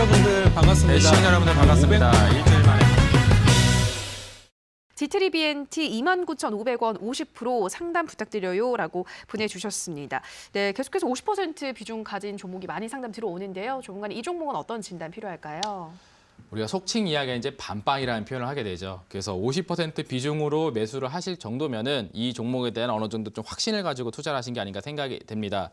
여러분들 반갑습니다. 네, 시청자 여러분들 반갑습니다. 일주일 만에. 디트리 BNT 29,500원 50% 상담 부탁드려요 라고 보내주셨습니다. 네, 계속해서 50% 비중 가진 종목이 많이 상담 들어오는데요. 조만간 이 종목은 어떤 진단 필요할까요? 우리가 속칭 이야기가 이제 반빵이라는 표현을 하게 되죠. 그래서 50% 비중으로 매수를 하실 정도면은 이 종목에 대한 어느 정도 좀 확신을 가지고 투자를 하신 게 아닌가 생각이 됩니다.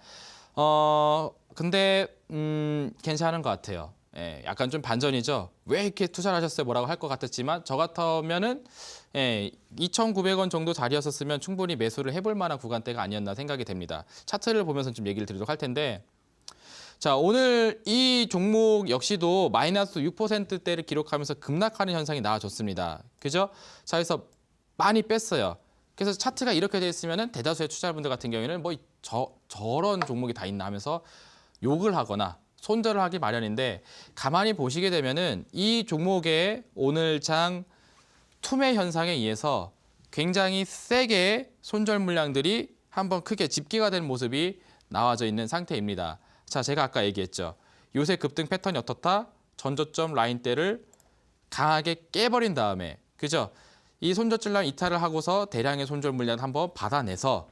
어, 근데 음, 괜찮은 것 같아요. 예, 약간 좀 반전이죠. 왜 이렇게 투자를 하셨어요? 뭐라고 할 것 같았지만 저 같으면은 예, 2,900원 정도 자리였었으면 충분히 매수를 해볼 만한 구간대가 아니었나 생각이 됩니다. 차트를 보면서 좀 얘기를 드리도록 할 텐데 자, 오늘 이 종목 역시도 마이너스 6%대를 기록하면서 급락하는 현상이 나와줬습니다. 그죠? 자, 그래서 많이 뺐어요. 그래서 차트가 이렇게 돼 있으면은 대다수의 투자자분들 같은 경우에는 뭐 저, 저런 종목이 다 있나 하면서 욕을 하거나 손절을 하기 마련인데 가만히 보시게 되면은 이 종목의 오늘 장 투매 현상에 의해서 굉장히 세게 손절 물량들이 한번 크게 집계가 된 모습이 나와져 있는 상태입니다. 자, 제가 아까 얘기했죠. 요새 급등 패턴이 어떻다? 전저점 라인대를 강하게 깨버린 다음에 그죠? 이 손절질 라인 이탈을 하고서 대량의 손절 물량 한번 받아내서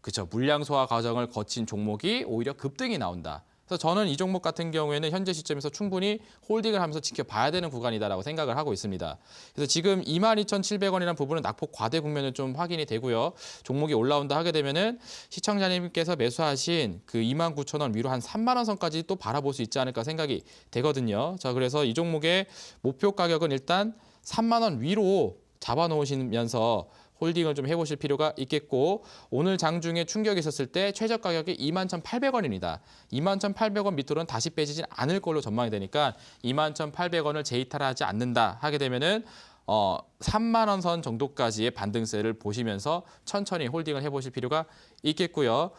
그죠? 물량 소화 과정을 거친 종목이 오히려 급등이 나온다. 그래서 저는 이 종목 같은 경우에는 현재 시점에서 충분히 홀딩을 하면서 지켜봐야 되는 구간이다라고 생각을 하고 있습니다. 그래서 지금 22,700원이라는 부분은 낙폭 과대 국면을 좀 확인이 되고요. 종목이 올라온다 하게 되면은 시청자님께서 매수하신 그 29,000원 위로 한 3만 원 선까지 또 바라볼 수 있지 않을까 생각이 되거든요. 자, 그래서 이 종목의 목표 가격은 일단 3만 원 위로 잡아 놓으시면서 홀딩을 좀 해보실 필요가 있겠고 오늘 장중에 충격이 있었을 때 최저 가격이 21,800원입니다. 21,800원 밑으로는 다시 빼지진 않을 걸로 전망이 되니까 21,800원을 재이탈하지 않는다 하게 되면은 어 3만 원 선 정도까지의 반등세를 보시면서 천천히 홀딩을 해보실 필요가 있겠고요.